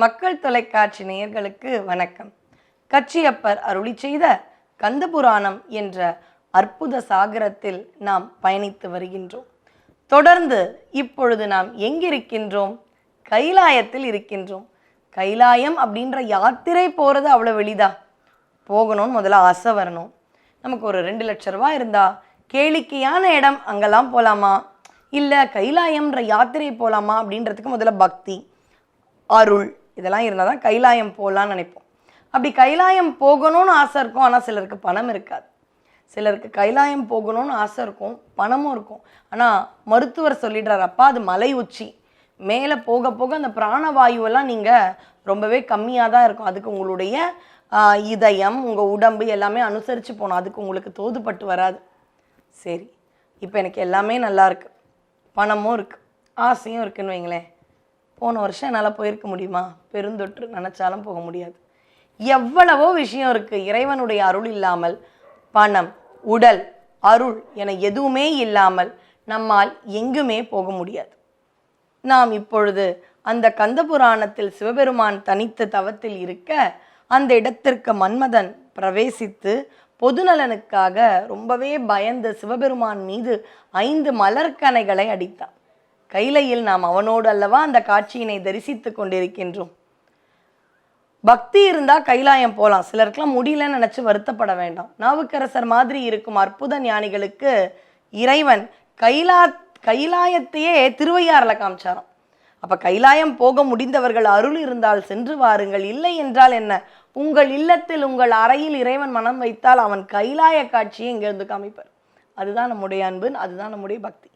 மக்கள் தொலைக்காட்சி நேயர்களுக்கு வணக்கம். கச்சியப்பர் அருளி செய்த கந்தபுராணம் என்ற அற்புத சாகரத்தில் நாம் பயணித்து வருகின்றோம். தொடர்ந்து இப்பொழுது நாம் எங்கிருக்கின்றோம்? கைலாயத்தில் இருக்கின்றோம். கைலாயம் அப்படின்ற யாத்திரை போகிறது அவ்வளோ வெளிதா போகணும்னு முதல்ல ஆசை வரணும். நமக்கு ஒரு ரெண்டு லட்ச ரூபாய் இருந்தால் கேளிக்கையான இடம் அங்கெல்லாம் போகலாமா இல்லை கைலாயம்ன்ற யாத்திரை போகலாமா அப்படின்றதுக்கு முதல்ல பக்தி அருள் இதெல்லாம் இருந்தால் தான் கைலாயம் போகலான்னு நினைப்போம். அப்படி கைலாயம் போகணும்னு ஆசை இருக்கும் ஆனால் சிலருக்கு பணம் இருக்காது. சிலருக்கு கைலாயம் போகணும்னு ஆசை இருக்கும் பணமும் இருக்கும். ஆனால் மருத்துவர் சொல்லிடுறாரு அப்பா அது மலை உச்சி. மேலே போக போக அந்த பிராணவாயுவெல்லாம் நீங்கள் ரொம்பவே கம்மியாக தான் இருக்கும். அதுக்கு உங்களுடைய இதயம் உங்கள் உடம்பு எல்லாமே அனுசரித்து போகணும். அதுக்கு உங்களுக்கு தோதுப்பட்டு வராது. சரி இப்போ எனக்கு எல்லாமே நல்லா இருக்குது பணமும் இருக்குது ஆசையும் இருக்குன்னு வைங்களேன். போன வருஷம் என்னால் போயிருக்க முடியுமா? பெருந்தொற்று நினச்சாலும் போக முடியாது. எவ்வளவோ விஷயம் இருக்குது இறைவனுடைய அருள் இல்லாமல் பணம் உடல் அருள் என எதுவுமே இல்லாமல் நம்மால் எங்குமே போக முடியாது. நாம் இப்பொழுது அந்த கந்தபுராணத்தில் சிவபெருமான் தனித்த தவத்தில் இருக்க அந்த இடத்திற்கு மன்மதன் பிரவேசித்து பொதுநலனுக்காக ரொம்பவே பயந்து சிவபெருமான் மீது ஐந்து மலர்கனைகளை அடித்தான். கைலையில் நாம் அவனோடு அல்லவா அந்த காட்சியினை தரிசித்துக் கொண்டிருக்கின்றோம். பக்தி இருந்தால் கைலாயம் போகலாம் சிலருக்குலாம் முடியலன்னு நினச்சி வருத்தப்பட வேண்டாம். நாவுக்கரசர் மாதிரி இருக்கும் அற்புத ஞானிகளுக்கு இறைவன் கைலா கைலாயத்தையே திருவையாறில் காமிச்சாராம். அப்போ கைலாயம் போக முடிந்தவர்கள் அருள் இருந்தால் சென்று வாருங்கள். இல்லை என்றால் என்ன? உங்கள் இல்லத்தில் உங்கள் அறையில் இறைவன் மனம் வைத்தால் அவன் கைலாய காட்சியை இங்கிருந்து காமிப்பார். அதுதான் நம்முடைய அன்பு அதுதான் நம்முடைய பக்தி.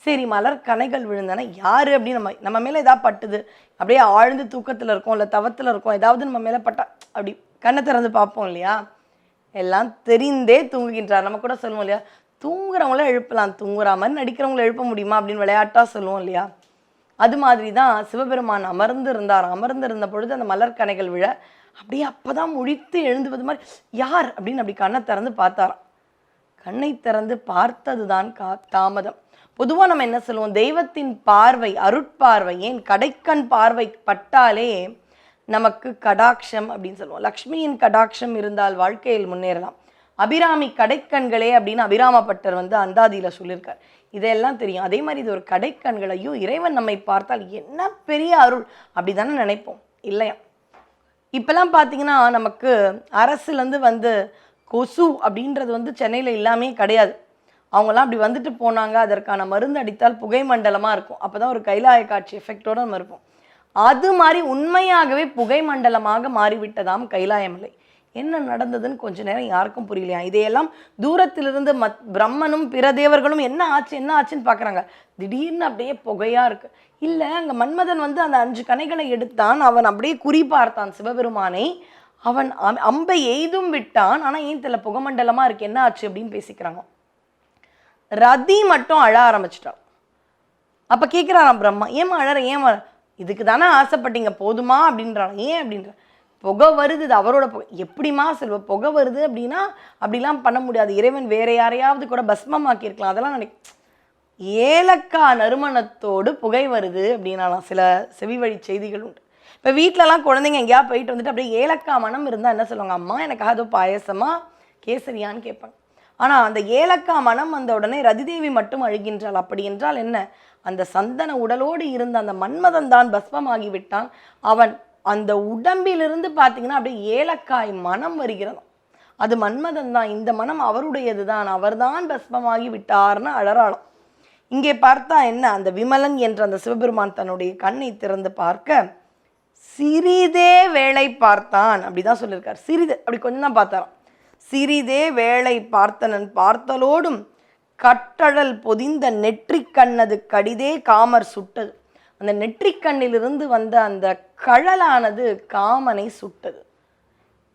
சரி மலர் கனைகள் விழுந்தன. யார் அப்படின்னு நம்ம நம்ம மேலே ஏதாவது பட்டுது? அப்படியே ஆழ்ந்து தூக்கத்தில் இருக்கோம் இல்லை தவத்தில் இருக்கோம் ஏதாவது நம்ம மேலே பட்டா அப்படி கண்ணை திறந்து பார்ப்போம் இல்லையா? எல்லாம் தெரிந்தே தூங்குகின்றார். நம்ம கூட சொல்லுவோம் இல்லையா? தூங்குறவங்கள எழுப்பலாம். தூங்குற மாதிரி நடிக்கிறவங்கள எழுப்ப முடியுமா? அப்படின்னு விளையாட்டாக சொல்லுவோம் இல்லையா? அது மாதிரி தான் சிவபெருமான் அமர்ந்து இருந்தார் அமர்ந்து இருந்த பொழுது அந்த மலர் கணைகள் விழ அப்படியே அப்போ தான் முழித்து எழுந்துவது மாதிரி யார் அப்படின்னு அப்படி கண்ணை திறந்து பார்த்தாராம். கண்ணை திறந்து பார்த்ததுதான் கா தாமதம். பொதுவாக நம்ம என்ன சொல்லுவோம்? தெய்வத்தின் பார்வை அருட்பார்வை ஏன் கடைக்கண் பார்வை பட்டாலே நமக்கு கடாட்சம் அப்படின்னு சொல்லுவோம். லக்ஷ்மியின் கடாட்சம் இருந்தால் வாழ்க்கையில் முன்னேறலாம். அபிராமி கடைக்கண்களே அப்படின்னு அபிராமப்பட்டர் வந்து அந்தாதியில் சொல்லியிருக்கார். இதெல்லாம் தெரியும். அதே மாதிரி இது ஒரு கடைக்கண்களையும் ஐயோ இறைவன் நம்மை பார்த்தால் என்ன பெரிய அருள் அப்படி தானே நினைப்போம். இல்லையா? இப்போல்லாம் பார்த்தீங்கன்னா நமக்கு அரசுலேருந்து வந்து கொசு அப்படின்றது வந்து சென்னையில் இல்லாமே கிடையாது. அவங்கெல்லாம் அப்படி வந்துட்டு போனாங்க அதற்கான மருந்து அடித்தால் புகை மண்டலமாக இருக்கும். அப்போ தான் ஒரு கைலாய காட்சி எஃபெக்டோட நம்ம இருப்போம். அது மாதிரி உண்மையாகவே புகை மண்டலமாக மாறிவிட்டதாம் கைலாயமலை என்ன நடந்ததுன்னு கொஞ்ச நேரம் யாருக்கும் புரியலையா? இதையெல்லாம் தூரத்திலிருந்து மத் பிரம்மனும் பிற தேவர்களும் என்ன ஆச்சு என்ன ஆச்சுன்னு பார்க்குறாங்க திடீர்னு அப்படியே புகையாக இருக்குது இல்லை அங்கே மன்மதன் வந்து அந்த அஞ்சு கணைகளை எடுத்தான். அவன் அப்படியே குறி பார்த்தான் சிவபெருமானை. அவன் அம்- அம்பை எய்தும் விட்டான். ஆனால் ஏன் தெரியல புகமண்டலமாக இருக்கு? என்ன ஆச்சு அப்படின்னு பேசிக்கிறாங்க. ரதி மட்டும் அழ ஆரம்பிச்சிட்டான். அப்போ கேட்குறாராம் பிரம்மா ஏம்மா அழற ஏன் இதுக்கு தானே ஆசைப்பட்டீங்க போதுமா? அப்படின்றான். ஏன் அப்படின்ற? புகை வருது இது அவரோட புகை. எப்படிம்மா செல்வ புகை வருது அப்படின்னா அப்படிலாம் பண்ண முடியாது. இறைவன் வேற யாரையாவது கூட பஸ்மமாக்கியிருக்கலாம். அதெல்லாம் நினை ஏலக்காய் நறுமணத்தோடு புகை வருது அப்படின்னாலாம் சில செவி வழி செய்திகள் உண்டு. இப்போ வீட்டிலலாம் குழந்தைங்க எங்கேயா போயிட்டு வந்துட்டு அப்படியே ஏலக்காய் மனம் இருந்தால் என்ன சொல்லுவாங்க? அம்மா எனக்காக ஏதோ பாயசமா கேசரியான்னு கேட்பாங்க. ஆனால் அந்த ஏலக்காய் மனம் வந்த உடனே ரதிதேவி மட்டும் அழுகின்றாள். அப்படி என்றால் என்ன? அந்த சந்தன உடலோடு இருந்த அந்த மன்மதன் தான் பஸ்மமாகி விட்டான். அவன் அந்த உடம்பிலிருந்து பார்த்தீங்கன்னா அப்படியே ஏலக்காய் மனம் வருகிறதாம் அது மன்மதன் தான். இந்த மனம் அவருடையது தான். அவர்தான் பஸ்மமாகி விட்டார்னு அழறாளாம் இங்கே பார்த்தா என்ன? அந்த விமலன் என்ற அந்த சிவபெருமான் தன்னுடைய கண்ணை திறந்து பார்க்க சிறிதே வேளை பார்த்தான். அப்படிதான் சொல்லியிருக்கார். சிறிது அப்படி கொஞ்சம் தான் பார்த்தாராம். சிறிதே வேளை பார்த்தனன் பார்த்தலோடும் கட்டழல் பொதிந்த நெற்றிக் கண்ணது கடிதே காமர் சுட்டது. அந்த நெற்றிக் கண்ணிலிருந்து வந்த அந்த கழலானது காமனை சுட்டது.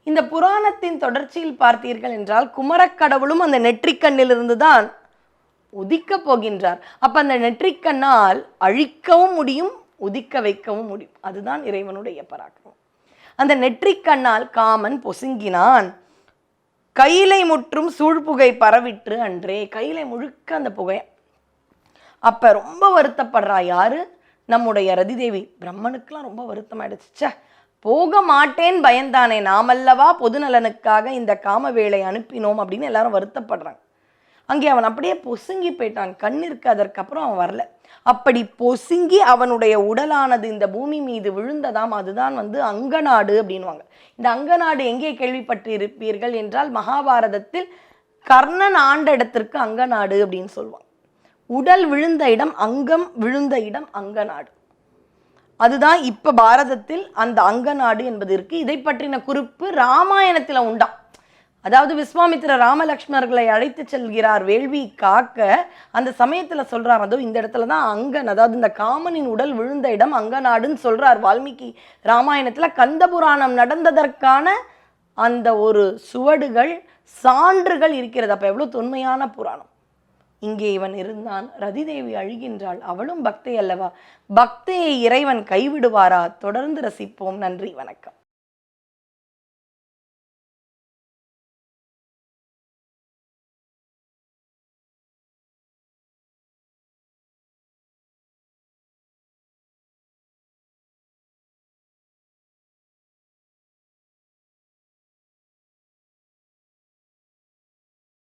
இந்த புராணத்தின் தொடர்ச்சியில் பார்த்தீர்கள் என்றால் குமரக்கடவுளும் அந்த நெற்றிக்கண்ணிலிருந்து தான் உதிக்கப் போகின்றார். அப்போ அந்த நெற்றிக்கண்ணால் அழிக்கவும் முடியும் உதிக்க வைக்கவும் முடியும். அதுதான் இறைவனுடைய பராக்கிரமம். அந்த நெற்றிக்கண்ணால் காமன் பொசுங்கினான். கையிலை முற்றும் சூழ்புகை பரவிற்று அன்றே. கையிலை முழுக்க அந்த புகை. அப்ப ரொம்ப வருத்தப்படுறா யாரு? நம்முடைய ரதிதேவி. பிரம்மனுக்கெல்லாம் ரொம்ப வருத்தமாயிடுச்சு. ச்சே போக மாட்டேன் பயந்தானே. நாமல்லவா பொதுநலனுக்காக இந்த காமவேளை அனுப்பினோம் அப்படின்னு எல்லாரும் வருத்தப்படுறாங்க. அங்கே அவன் அப்படியே பொசுங்கி போயிட்டான். கண்ணிற்கு அதற்கப்புறம் அவன் வரல. அப்படி பொசுங்கி அவனுடைய உடலானது இந்த பூமி மீது விழுந்ததாம். அதுதான் வந்து அங்கநாடு அப்படின்வாங்க இந்த அங்கநாடு எங்கே கேள்விப்பட்டு இருப்பீர்கள் என்றால் மகாபாரதத்தில் கர்ணன் ஆண்ட இடத்திற்கு அங்கநாடு அப்படின்னு சொல்லுவாங்க. உடல் விழுந்த இடம் அங்கம் விழுந்த இடம் அங்கநாடு. அதுதான் இப்ப பாரதத்தில் அந்த அங்கநாடு என்பது இருக்கு. இதை பற்றின குறிப்பு ராமாயணத்தில் உண்டாம். அதாவது விஸ்வாமித்திர ராமலக்ஷ்மணர்களை அழைத்து செல்கிறார் வேள்வி காக்க. அந்த சமயத்தில் சொல்கிறார் அதோ இந்த இடத்துல தான் அங்கன் அதாவது இந்த காமனின் உடல் விழுந்த இடம் அங்கநாடுன்னு சொல்கிறார் வால்மீகி ராமாயணத்தில். கந்த புராணம் நடந்ததற்கான அந்த ஒரு சுவடுகள் சான்றுகள் இருக்கிறது. அப்போ எவ்வளோ தொன்மையான புராணம். இங்கே இவன் இருந்தான் ரதிதேவி அழுகின்றாள் அவளும் பக்தை அல்லவா? பக்தையை இறைவன் கைவிடுவாரா? தொடர்ந்து ரசிப்போம். நன்றி வணக்கம்.